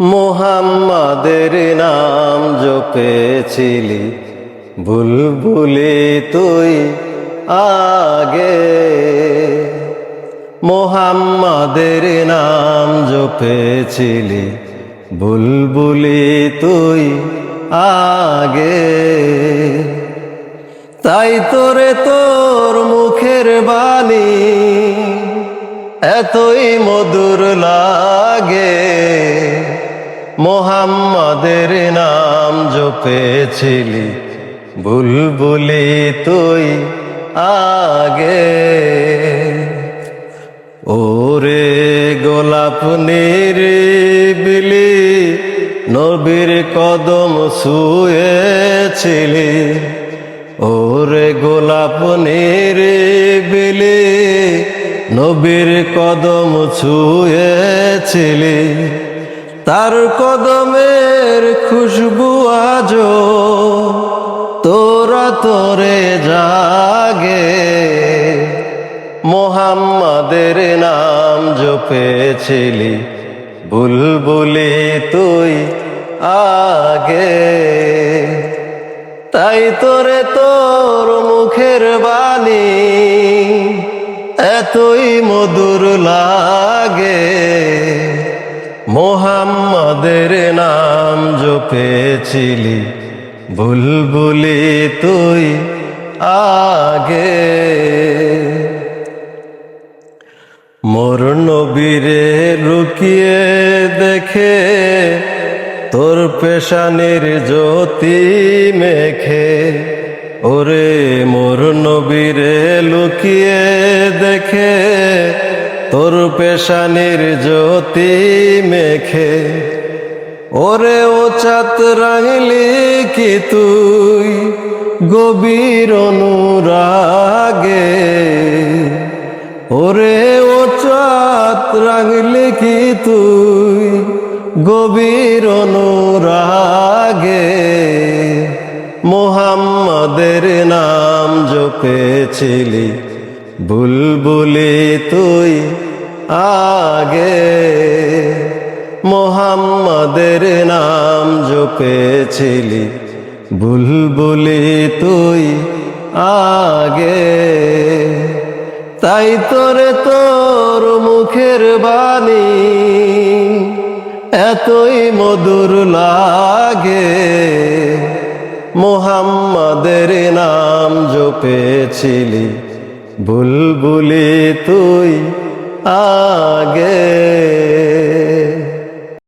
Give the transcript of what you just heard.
মোহাম্মদের নাম জপেছিলি। বুলবুলি তুই আগে। মোহাম্মদের নাম জপেছিলি। বুলবুলি তুই আগে। তাই তোরে তোর মুখের বাণী, এতই মধুর লাগে মোহাম্মদের নাম জপেছিলি, বুলবুলি তুই আগে। ওরে গোলাপ নিরিবিলি, নবীর কদম শুয়েছিলি ওরে গোলাপ নিরিবিলি, নবীর কদম ছুঁয়েছিলি। তার কদমের খুশবু আজো তোরা তোরে জাগে। মোহাম্মদের নাম জপেছিলি, বুলবুলি তুই আগে। তাই তোরে তোর মুখের বাণী এতই মধুর লাগে। মোহাম্মদের নাম জপেছিলি, বুলবুলি তুই আগে। মোর নবীরে লুকিয়ে দেখে, তোর পেশানির জ্যোতি মেখে। ওরে মোর নবীরে লুকিয়ে তোর পেশানির জ্যোতি মেখে। ওরে ও চাত রাঙলি কি তুই? গভীর অনুরাগে। ওরে ও চাত রাঙলি কি তুই? গভীর অনুরাগে। মোহাম্মদের নাম জপেছিলি, বুলবুলি তুই। আগে মোহাম্মদের নাম জপেছিলি, বুলবুলি তুই আগে। তাই তোরে, তোর মুখের বাণী এতই মধুর লাগে। মোহাম্মদের নাম জপেছিলি, বুলবুলি তুই আগে